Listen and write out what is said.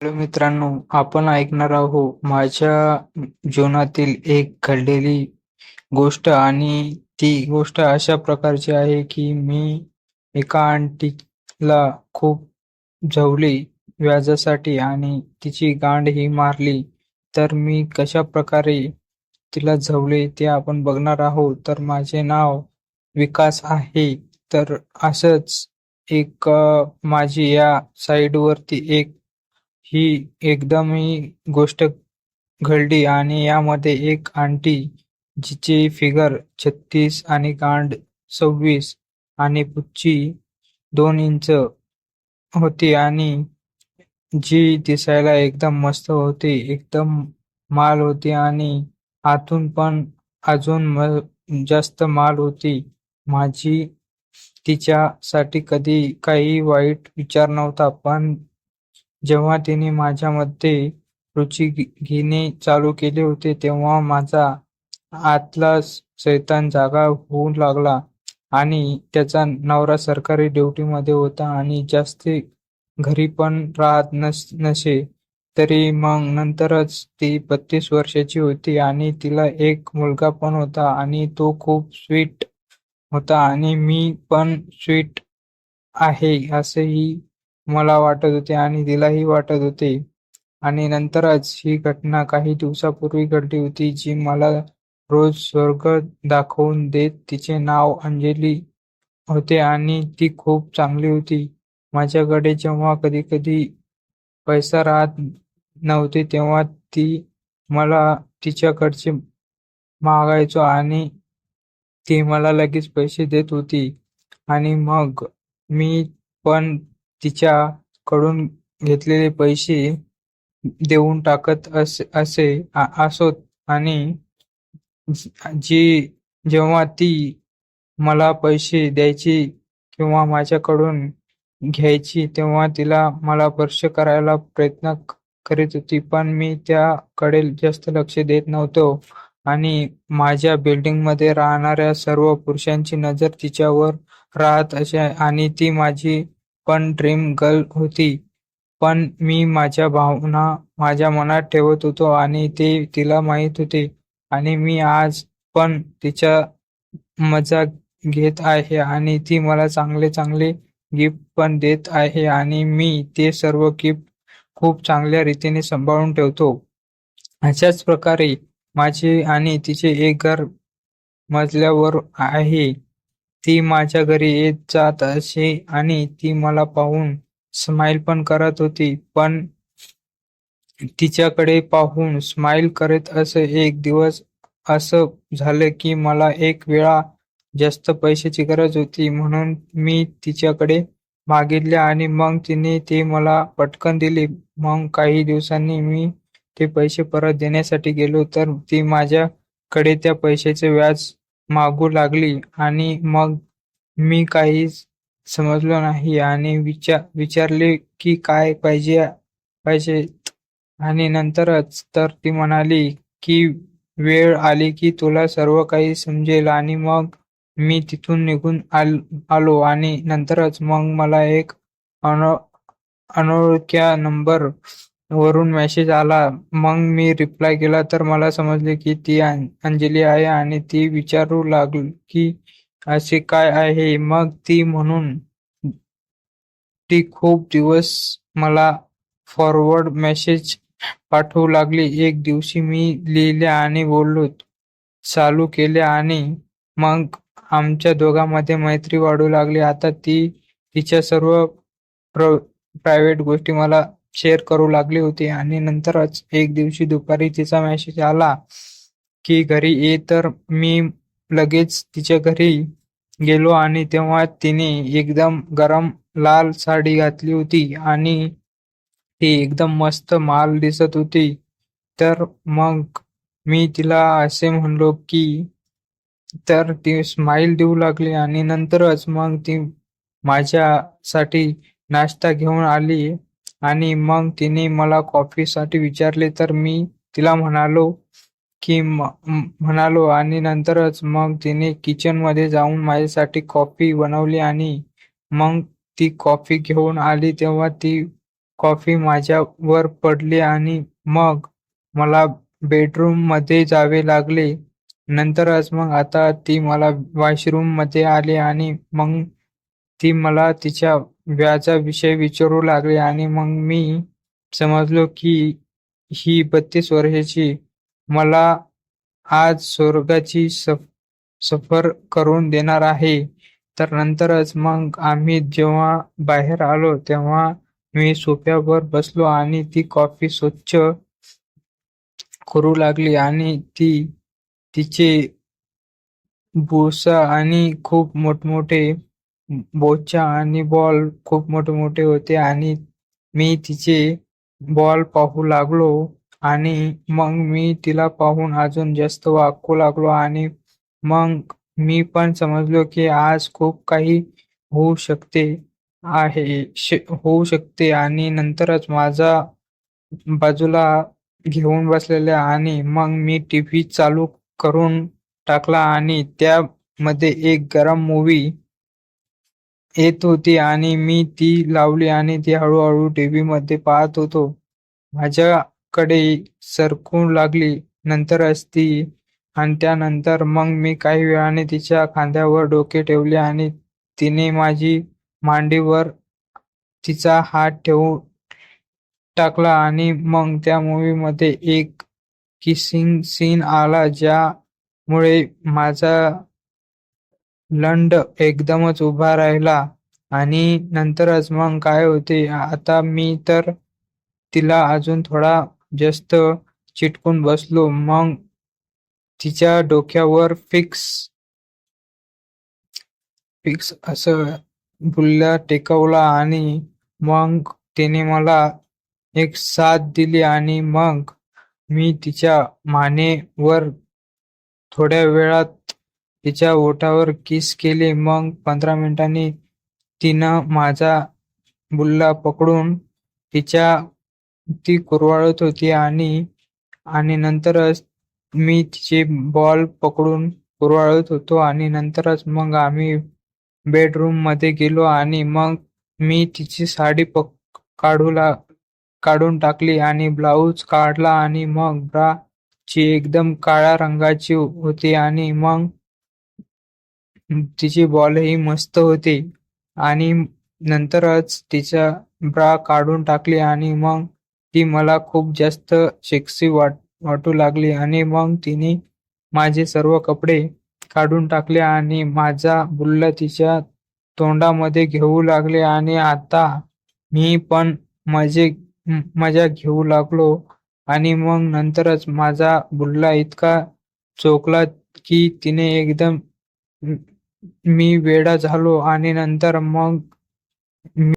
Hello मित्रांनो आपण ऐकणार आहोत माझ्या जीवनातील एक घडलेली गोष्ट आणि ती गोष्ट अशा प्रकारची आहे की मी एका आंटीला खूप झवली व्याजासाठी आणि तिची गांड ही मारली. तर मी कशा प्रकारे तिला झवले ते आपण बघणार आहोत. तर माझे नाव विकास आहे. तर असंच एक माझी या साईडवरती एक ही एकदमही गोष्ट घडली आणि यामध्ये एक आंटी जिची फिगर छत्तीस आणि गांड सव्वीस आणि पुच्ची दोन इंच होती आणि जी दिसायला एकदम मस्त होती एकदम माल होती आणि आतून पण अजून म- जास्त माल होती. माझी तिच्यासाठी कधी काही वाईट विचार नव्हता पण जेव्हा तिने माझ्यामध्ये रुची घे- घेणे चालू केले होते तेव्हा माझा आतला शैतान जागा होऊ लागला आणि त्याचा नवरा सरकारी ड्युटीमध्ये होता आणि जास्त घरी पण राहत नस नसे तरी मग नंतरच ती बत्तीस वर्षाची होती आणि तिला एक मुलगा पण होता आणि तो खूप स्वीट होता आणि मी पण स्वीट आहे असंही मला वाटत होते आणि तिलाही वाटत होते. आणि नंतरच ही घटना काही दिवसापूर्वी घडली होती जी मला रोज स्वर्ग दाखवून देत. तिचे नाव अंजली होते आणि ती खूप चांगली होती. माझ्याकडे जेव्हा कधी कधी पैसा राहत नव्हते तेव्हा ती मला तिच्याकडचे मागायचो आणि ती मला लगेच पैसे देत होती. आणि मग मी पण तिच्याकडून घेतलेले पैसे देऊन टाकत असे असे असोत. आणि जी जेव्हा ती मला पैसे द्यायची किंवा माझ्याकडून घ्यायची तेव्हा तिला मला स्पर्श करायला प्रयत्न करीत होती. पण मी त्याकडे जास्त लक्ष देत नव्हतो. आणि माझ्या बिल्डिंगमध्ये राहणाऱ्या सर्व पुरुषांची नजर तिच्यावर राहत असे आणि ती माझी पण ड्रीम गर्ल होती. पण मी माझ्या भावना माझ्या मनात ठेवत होतो आणि ते तिला माहीत होते. आणि मी आज पण तिच्या मजा घेत आहे आणि ती मला चांगले चांगले गिफ्ट पण देत आहे आणि मी ते सर्व गिफ्ट खूप चांगल्या रीतीने सांभाळून ठेवतो. अशाच प्रकारे माझे आणि तिचे एक घर मजल्यावर आहे. ती माझ्या घरी येत जात असे आणि ती मला पाहून स्माइल पण करत होती पण तिच्याकडे पाहून स्माइल करत असे एक दिवस असं झालं की मला एक वेळा जास्त पैशाची गरज होती. म्हणून मी तिच्याकडे मागितले आणि मग तिने ते मला पटकन दिले. मग काही दिवसांनी मी ते पैसे परत देण्यासाठी गेलो तर ती माझ्याकडे त्या पैशाचे व्याज मागू लागली आणि मग मी काहीच समजलो नाही आणि विचार विचारले की काय पाहिजे पाहिजे आणि नंतरच तर ती म्हणाली की वेळ आली की तुला सर्व काही समजेल आणि मग मी तिथून निघून आल आलो आणि नंतरच मग मला एक अनो अनोळख्या नंबर वरून मेसेज आला. मग मी रिप्लाय केला तर मला समजले की ती अं- अंजली आहे आणि ती विचारू लागली की असे काय आहे. मग ती म्हणून ती खूप दिवस मला फॉरवर्ड मेसेज पाठवू लागली. एक दिवशी मी लिहिले आणि बोललो चालू केले आणि मग आमच्या दोघांमध्ये मैत्री वाढू लागली. आता ती तिच्या सर्व प्रायव्हेट गोष्टी मला शेअर करू लागली होती. आणि नंतरच एक दिवशी दुपारी तिचा मेसेज आला की घरी ये तर मी लगेच तिच्या घरी गेलो. आणि तेव्हा तिने एकदम गरम लाल साडी घातली होती आणि ती एकदम मस्त माल दिसत होती. तर मग मी तिला असे म्हणलो की तर ती स्माइल देऊ लागली. आणि नंतरच मग ती माझ्यासाठी नाश्ता घेऊन आली. आणि मग तिने मला कॉफीसाठी विचारले तर मी तिला म्हणालो की म- म्हणालो आणि नंतरच मग तिने किचनमध्ये जाऊन माझ्यासाठी कॉफी बनवली आणि मग ती कॉफी घेऊन आली. तेव्हा ती कॉफी माझ्यावर पडली आणि मग मला बेडरूममध्ये जावे लागले. नंतरच मग आता ती मला वॉशरूममध्ये आली आणि मग ती मला तिच्या व्याजाविषयी विचारू लागले आणि मग मी समजलो की ही बत्तीस वर्षाची मला आज स्वर्गाची सफ सफर करून देणार आहे. तर नंतरच मग आम्ही जेव्हा बाहेर आलो तेव्हा मी सोफ्यावर बसलो आणि ती कॉफी स्वच्छ करू लागली आणि ती तिचे बुरसा आणि खूप मोठमोठे बोचा आणि बॉल खूप मोठे मोठे होते आणि मी तिचे बॉल पाहू लागलो आणि मग मी तिला पाहून अजून जास्त वाकू लागलो आणि मग मी पण समजलो की आज खूप काही होऊ शकते आहे होऊ शकते आणि नंतरच माझा बाजूला घेऊन बसलेले आणि मग मी टीव्ही चालू करून टाकला आणि त्यामध्ये एक गरम मूवी येत होती आणि मी ती लावली आणि ती हळूहळू टीव्ही मध्ये पाहत होतो. माझ्याकडे सरकू लागली. नंतरच ती आणि त्यानंतर मग मी काही वेळाने तिच्या खांद्यावर डोके ठेवले आणि तिने माझी मांडीवर तिचा हात ठेवून टाकला आणि मग त्या मूवी मध्ये एक किसिंग सीन आला ज्यामुळे माझा लंड एकदमच उभा राहिला आणि नंतरच मग काय होते आता मी तर तिला अजून थोडा जास्त चिटकून बसलो. मग तिच्या डोक्यावर फिक्स फिक्स असं बुल्ला टेकवला आणि मग तिने मला एक साथ दिली आणि मग मी तिच्या मानेवर थोड्या वेळात तिच्या ओठावर किस केले मग पंधरा मिनिटांनी तिनं माझा बुल्ला पकडून तिच्या ती कुरवाळत होती आणि आणि नंतरच मी तिचे बॉल पकडून कुरवाळत होतो आणि नंतरच मग आम्ही बेडरूममध्ये गेलो आणि मग मी तिची साडी पक काढू ला काढून टाकली आणि ब्लाऊज काढला आणि मग ब्रा ची एकदम काळ्या रंगाची होती आणि मग तिची बॉलही मस्त होती. आणि नंतरच तिचा ब्रा काढून टाकली आणि मग ती मला खूप जास्त सेक्सी वाट वाटू लागली. आणि मग तिने माझे सर्व कपडे काढून टाकले आणि माझा बुल्ला तिच्या तोंडामध्ये घेऊ लागले. आणि आता मी पण मजे मजा घेऊ लागलो. आणि मग नंतरच माझा बुल्ला इतका चोकला की तिने एकदम मी वेडा झालो आणि नंतर मग